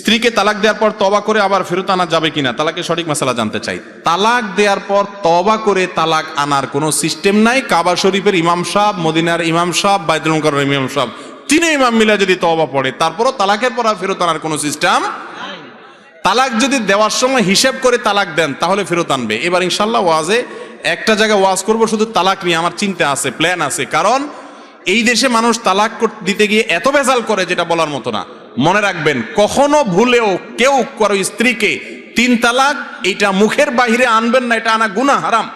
স্ত্রীকে তালাক দেওয়ার পর তবা করে আবার ফেরত আনা যাবে কিনা তালাকে সঠিক মশালা জানতে চাই। তালাক দেওয়ার পর তবা করে তালাক আনার কোনো সিস্টেম নাই। কাবা শরীফের ইমাম সাহ মদিনার ইমাম সাহ বাইতুল মুকাররমের ইমাম সাহ তিনে ইমাম মিলে যদি তবা পড়ে, তারপরও তালাকের পর আর ফেরত আনার কোনো সিস্টেম তালাক যদি দেওয়ার সময় হিসেব করে তালাক দেন, তাহলে ফেরত আনবে। এবার ইনশাল্লাহ ওয়াজে একটা জায়গায় ওয়াজ করব, শুধু তালাক নিয়ে আমার চিন্তা আছে প্ল্যান আছে। কারণ এই দেশে মানুষ তালাক দিতে গিয়ে এত বেজাল করে, যেটা বলার মতো না। মনে রাখবেন, কখনো ভুলেও কেউ কারও স্ত্রীকে তিন তালাক এটা মুখের বাহিরে আনবেন না, এটা আনা গুনা হারাম।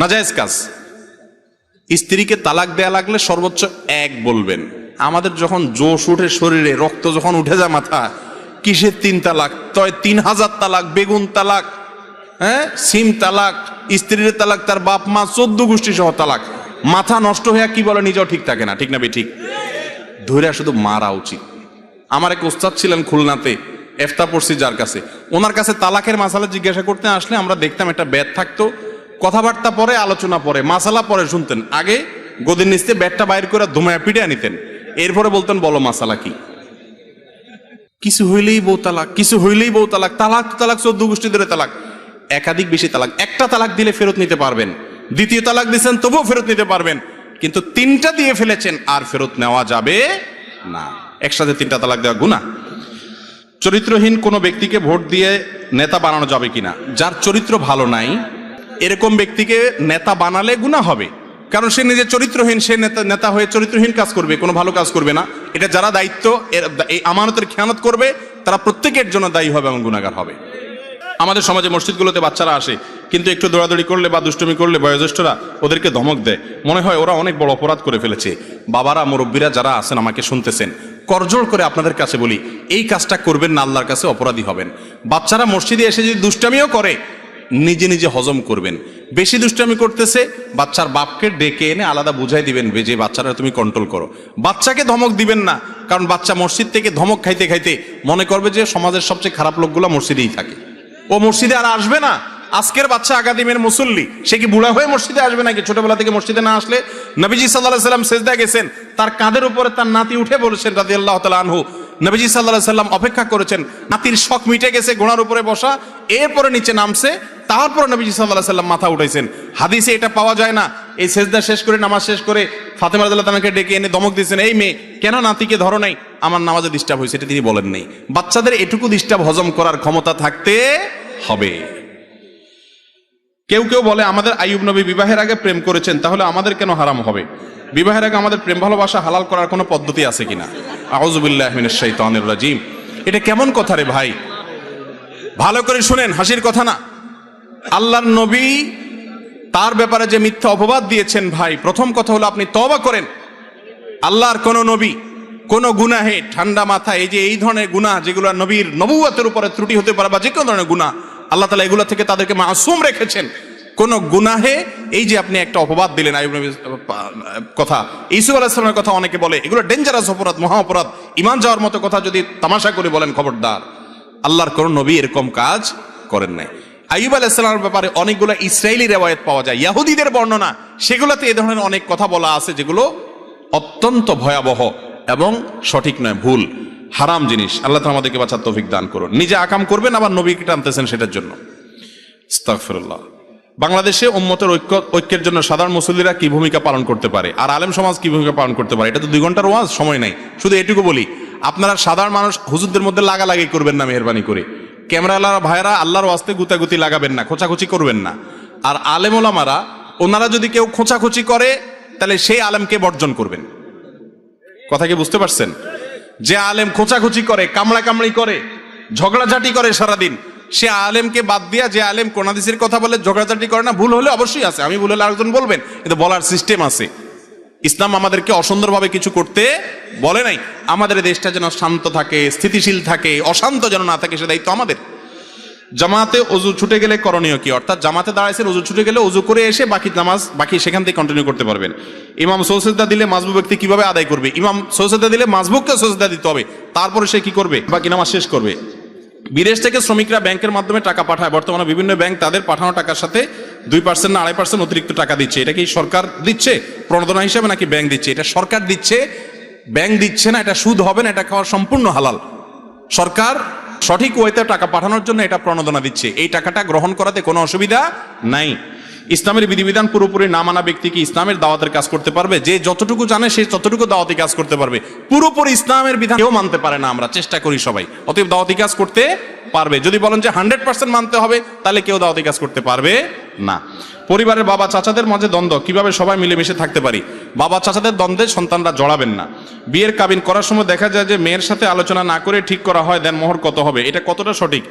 নাজায়েজ কাজ। স্ত্রীকে তালাক দেয়া লাগলে সর্বোচ্চ এক বলবেন, আমাদের যখন জোশ উঠে শরীরে, রক্ত যখন উঠে যায় মাথা, কিসের তিন তালাক? তয় তিন হাজার তালাক, বেগুন তালাক হ্যাঁ? সিম তালাক, স্ত্রীর তালাক, তার বাপ মা, চোদ্দ গোষ্ঠী সহ তালাক। মাথা নষ্ট হয়ে কি বলে, নিজেও ঠিক থাকে না, ঠিক না বে ঠিক? ধৈর্য শুধু মারা উচিত। আমার এক ওস্তাদ ছিলেন খুলনাতে এফতা পড়ছি যার কাছে। ওনার কাছে তালাকের মাসালা জিজ্ঞাসা করতে আসলে আমরা দেখতাম একটা ব্যাট থাকতো। কথাবার্তা পরে, আলোচনা পরে, মাসালা পরে শুনতেন। আগে গদির নিচতে ব্যাটটা বাইর করে ধুমায় পিটে নিতেন। এরপরে বলতেন, বলো মাসালা কি? কিছু হইলেই বউ তালাক, কিছু হইলেই বউ তালাক তালাক তালাক, চোদ্দ গোষ্ঠী ধরে তালাক। একাধিক বেশি তালাক, একটা তালাক দিলে ফেরত নিতে পারবেন। দ্বিতীয় তালাক দিচ্ছেন তবুও ফেরত নিতে পারবেন। কিন্তু তিনটা দিয়ে ফেলেছেন, আর ফেরত নেওয়া যাবে না। একসাথে তিনটা তালাক দেওয়া গুণা চরিত্রহীন কোনো ব্যক্তিকে ভোট দিয়ে নেতা বানানো যাবে কিনা, যার চরিত্র ভালো নাই, এরকম ব্যক্তিকে নেতা বানালে গুণা হবে। কারণ সে নিজে চরিত্রহীন, সে নেতা নেতা হয়ে চরিত্রহীন কাজ করবে, কোনো ভালো কাজ করবে না। এটা যারা দায়িত্ব এই আমানতের খেয়ানত করবে, তারা প্রত্যেকের জন্য দায়ী হবে এবং গুণাগার হবে। আমাদের সমাজে মসজিদগুলোতে বাচ্চারা আসে, কিন্তু একটু দৌড়াদৌড়ি করলে বা দুষ্টুমি করলে বয়োজ্যেষ্ঠরা ওদেরকে ধমক দেয়। মনে হয় ওরা অনেক বড় অপরাধ করে ফেলেছে। বাবারা, মুরব্বীরা যারা আছেন, আমাকে শুনতেছেন, করজোড় করে আপনাদের কাছে বলি, এই কাজটা করবেন না, আল্লাহর কাছে অপরাধী হবেন। বাচ্চারা মসজিদে এসে যদি দুষ্টামিও করে, নিজে নিজে হজম করবেন। বেশি দুষ্টামি করতেছে, বাচ্চার বাপকে ডেকে এনে আলাদা বুঝাই দিবেন, যে বাচ্চারা তুমি কন্ট্রোল করো। বাচ্চাকে ধমক দিবেন না, কারণ বাচ্চা মসজিদ থেকে ধমক খাইতে খাইতে মনে করবে যে সমাজের সবচেয়ে খারাপ লোকগুলো মসজিদেই থাকে। ও মসজিদে আর আসবে না? আজকের বাচ্চা আগাদিমের মুসল্লি। সে কি বুড়া হয়ে মসজিদে আসবে নাকি? ছোটবেলা থেকে মসজিদে না আসলে নবীজি সাল্লাহ সাল্লাম সেজদা গেছেন। তার কাঁধের উপরে তার নাতি উঠে বলেছেন রাজি আল্লাহ আনহু নবীজি সাল্লাহ সাল্লাম অপেক্ষা করেছেন, নাতির শখ মিটে গেছে ঘোড়ার উপরে বসা, এরপরে নিচে নামছে, তারপর নবীজি সাল্লাহ সাল্লাম মাথা উঠাইছেন। হাদিসে এটা পাওয়া যায় না, এই সেজদা শেষ করে, নামাজ শেষ করে ফাতেমা তাআলাকে ডেকে এনে দমক দিয়েছেন, এই মেয়ে, কেন নাতিকে ধরো নাই? আমার নামাজে ডিস্টার্ব হয়েছে, এটা তিনি বলেন নাই। বাচ্চাদের এটুকু ডিস্টার্ব হজম করার ক্ষমতা থাকতে হবে। কেউ কেউ বলে, আমাদের আইয়ুব নবী বিবাহের আগে প্রেম করেছেন, তাহলে আমাদের কেন হারাম হবে? বিবাহের আগে আমাদের প্রেম ভালোবাসা হালাল করার কোনো পদ্ধতি আছে কিনা? আউজুবিল্লাহ মিনাশ রাজিম। এটা কেমন কথা রে ভাই? ভালো করে শুনেন, হাসির কথা না। আল্লাহর নবী তার ব্যাপারে যে মিথ্যা অপবাদ দিয়েছেন ভাই, প্রথম কথা হলো আপনি তবা করেন। আল্লাহর কোন নবী, কোন গুনাহে ঠান্ডা মাথা, এই যে এই ধরনের গুনাহ যেগুলো নবীর নবুয়াতের উপরে ত্রুটি হতে পারে বা যে কোনো ধরনের গুনাহ, আল্লাহ তালা এগুলো থেকে তাদেরকে মাসুম রেখেছেন। কোন গুনাহে এই যে আপনি একটা অপবাদ দিলেন কথা। ইসুফ আলাহিসামের কথা অনেকে বলে, এগুলো ডেঞ্জারাস অপরাধ, মহা অপরাধ। ইমান যাওয়ার মতো কথা যদি তামাশা করে বলেন, খবরদার। আল্লাহর কোন নবী এরকম কাজ করেন নাই। আইব আলাইসালামের ব্যাপারে অনেকগুলো ইসরায়েলি রেওয়ায়ত পাওয়া যায়, ইয়াহুদিদের বর্ণনা। সেগুলোতে এ ধরনের অনেক কথা বলা আছে যেগুলো অত্যন্ত ভয়াবহ এবং সঠিক নয়, ভুল, হারাম জিনিস। আল্লাহ তাআলা আমাদেরকে বাঁচার তৌফিক দান করুন। নিজে আকাম করবেন, আবার নবীকে টানতেছেন সেটার জন্য। আস্তাগফিরুল্লাহ। বাংলাদেশে উম্মতের ঐক্য, ঐক্যের জন্য সাধারণ মুসল্লিরা কি ভূমিকা পালন করতে পারে? আর আলেম সমাজ কি ভূমিকা পালন করতে পারে? এটা তো দুই ঘণ্টার ওয়াজ, সময় নাই। শুধু এটুকু বলি, আপনারা সাধারণ মানুষ হুজুরদের মধ্যে লাগালাগি করবেন না, মেহরবানি করে। ক্যামেরালার ভাইরা আল্লাহর ওয়াস্তে গুতাগুতি লাগাবেন না, খোঁচাখুচি করবেন না। আর আলেম ওলামারা, ওনারা যদি কেউ খোঁচাখুচি করে, তাহলে সেই আলেমকে বর্জন করবেন। কথা কি বুঝতে পারছেন? যে আলেম খোঁচাখুচি করে কামড়া কামড়ি করে, ঝগড়াঝাটি করে সারাদিন সে আলেমকে বাদ দিয়া যে আলেম কোনাদিসের কথা বলে, ঝগড়াঝাটি করে না, ভুল হলে অবশ্যই আছে। আমি ভুল হলে আরেকজন বলবেন, কিন্তু বলার সিস্টেম আছে। ইসলাম আমাদেরকে অসুন্দরভাবে কিছু করতে বলে নাই। আমাদের দেশটা যেন শান্ত থাকে, স্থিতিশীল থাকে, অশান্ত যেন না থাকে, সে দায়িত্ব আমাদের। জামাতে অজু ছুটে গেলে করণীয় কি? অর্থাৎ জামাতে দাঁড়াইছেন, অজু ছুটে গেলে অজু করে এসে বাকি নামাজ, বাকি সেখান থেকে কন্টিনিউ করতে পারবেন। ইমাম সৌসেদা দিলে মাজবু ব্যক্তি কীভাবে আদায় করবে? ইমাম সৌসেদা দিলে মাজবুককে সৌসেদা দিতে হবে। তারপরে সে কি করবে? বাকি নামাজ শেষ করবে। বিদেশ থেকে শ্রমিকরা ব্যাংকের মাধ্যমে টাকা পাঠায়। বর্তমানে বিভিন্ন ব্যাংক তাদের পাঠানো টাকার সাথে দুই পার্সেন্ট না আড়াই পার্সেন্ট অতিরিক্ত টাকা দিচ্ছে। এটা কি সরকার দিচ্ছে প্রণোদনা হিসাবে নাকি ব্যাংক দিচ্ছে? এটা সরকার দিচ্ছে, ব্যাংক দিচ্ছে না, এটা সুদ হবে না, এটা খাওয়া সম্পূর্ণ হালাল। সরকার সঠিক ওয়েতে টাকা পাঠানোর জন্য এটা প্রণোদনা দিচ্ছে। এই টাকাটা গ্রহণ করাতে কোনো অসুবিধা নাই। ইসলামের বিধিবিধান পুরোপুরি না মানা ব্যক্তি কি ইসলামের দাওয়াতের কাজ করতে পারবে? যে যতটুকু জানে, সে ততটুকু দাওয়াতি কাজ করতে পারবে। পুরোপুরি ইসলামের বিধান কেউ মানতে পারে না আমরা, চেষ্টা করি সবাই। অতএব দাওয়াতি কাজ করতে পারবে। যদি বলেন যে হান্ড্রেড পার্সেন্ট মানতে হবে, তাহলে কেউ দাওয়াতি কাজ করতে পারবে না। পরিবারের বাবা চাচাদের মাঝে দ্বন্দ্ব, কীভাবে সবাই মিলেমিশে থাকতে পারি? বাবা চাচাদের দ্বন্দ্বে সন্তানরা জড়াবেন না। বিয়ের কাবিন করার সময় দেখা যায় যে মেয়ের সাথে আলোচনা না করে ঠিক করা হয়, দেন মোহর কত হবে? এটা কতটা সঠিক?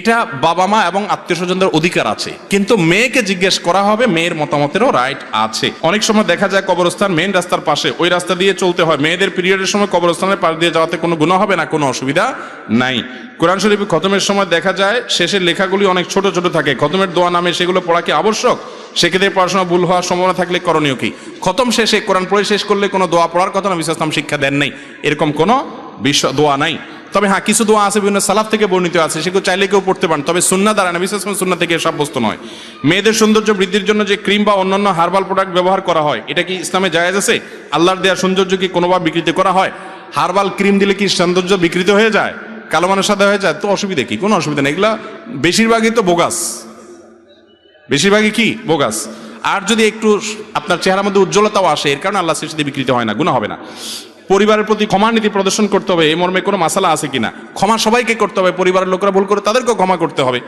এটা বাবা মা এবং আত্মীয় স্বজনদের অধিকার আছে। কিন্তু মেয়েকে জিজ্ঞেস করা হবে মেয়ের মতামতেরও রাইট আছে। অনেক সময় দেখা যায় কবরস্থান মেন রাস্তার পাশে, ওই রাস্তা দিয়ে চলতে হয়। মেয়েদের পিরিয়ডের সময় কবরস্থানের পাশ দিয়ে যাওয়াতে কোনো গুণ হবে না, কোনো অসুবিধা নাই। কোরআন শরীফ খতমের সময় দেখা যায়, শেষের লেখাগুলি অনেক ছোট ছোট থাকে। খতমের দোয়া নামে সেগুলো পড়া কি আবশ্যক? সেক্ষেত্রে পড়াশোনা ভুল হওয়ার সম্ভাবনা থাকলে করণীয় কি? খতম শেষে কোরআন পড়ে শেষ করলে কোনো দোয়া পড়ার কথা না বিশ্বাসলাম শিক্ষা দেন নাই। এরকম কোনো বিশ্ব দোয়া নাই। তবে হ্যাঁ কিছু দোয়া আছে, বিভিন্ন সালাফ থেকে বর্ণিত আছে, সেগুলো চাইলে কেউ পড়তে পারেন। তবে সুন্না দ্বারা না বিশেষ করে সুন্না থেকে সাব্যস্ত নয়। মেয়েদের সৌন্দর্য বৃদ্ধির জন্য যে ক্রিম বা অন্যান্য হার্বাল প্রোডাক্ট ব্যবহার করা হয়, এটা কি ইসলামে জায়েজ আছে? আল্লাহর দেওয়া সৌন্দর্য কি কোনোভাবে বিকৃত করা হয়? হার্বাল ক্রিম দিলে কি সৌন্দর্য বিকৃত হয়ে যায়? কালো মানুষ সাদা হয়ে যায়? তো অসুবিধা কি? কোনো অসুবিধা নেই। এগুলা বেশিরভাগই তো বোগাস। বেশিরভাগই কি? বোগাস। আর যদি একটু আপনার চেহারার মধ্যে উজ্জ্বলতাও আসে, এর কারণে আল্লাহ সৃষ্টি বিকৃত হয় না গুণ হবে না। পরিবারের প্রতি ক্ষমা নীতি প্রদর্শন করতে হবে এই মর্মে কোনো মাসালা আছে কিনা? ক্ষমা সবাইকে করতে হবে, পরিবারের লোকরা ভুল করে তাদেরকেও ক্ষমা করতে হবে।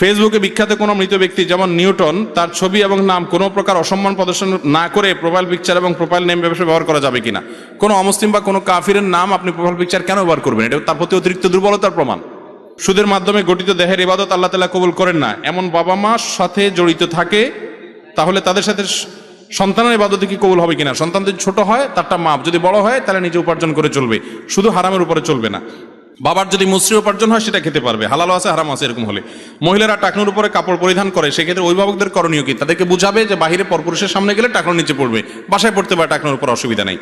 ফেসবুকে বিখ্যাত কোনো মৃত ব্যক্তি যেমন নিউটন, তার ছবি এবং নাম কোনো প্রকার অসম্মান প্রদর্শন না করে প্রোফাইল পিকচার এবং প্রোফাইল নেম ব্যবসা ব্যবহার করা যাবে কিনা? কোনো অমুসলিম বা কোনো কাফিরের নাম আপনি প্রোফাইল পিকচার কেন ব্যবহার করবেন? এটা তার প্রতি অতিরিক্ত দুর্বলতার প্রমাণ। সুদের মাধ্যমে গঠিত দেহের ইবাদত আল্লাহ তালা কবুল করেন না। এমন বাবা মার সাথে জড়িত থাকে, তাহলে তাদের সাথে সন্তানের ইবাদতে কি কবুল হবে কিনা? সন্তান যদি ছোট হয়, তারটা মাপ। যদি বড় হয়, তাহলে নিজে উপার্জন করে চলবে। শুধু হারামের উপরে চলবে না। বাবার যদি মুসরি উপার্জন হয়, সেটা খেতে পারবে। হালালো আছে, হারাম আছে, এরকম হলে। মহিলারা টাকনুর উপরে কাপড় পরিধান করে, সেক্ষেত্রে অভিভাবকদের করণীয় কি? তাদেরকে বুঝাবে যে বাহিরে পরপুরুষের সামনে গেলে টাকনুর নিচে পড়বে। বাসায় পড়তে পারে, টাকনুর উপর অসুবিধা নেই।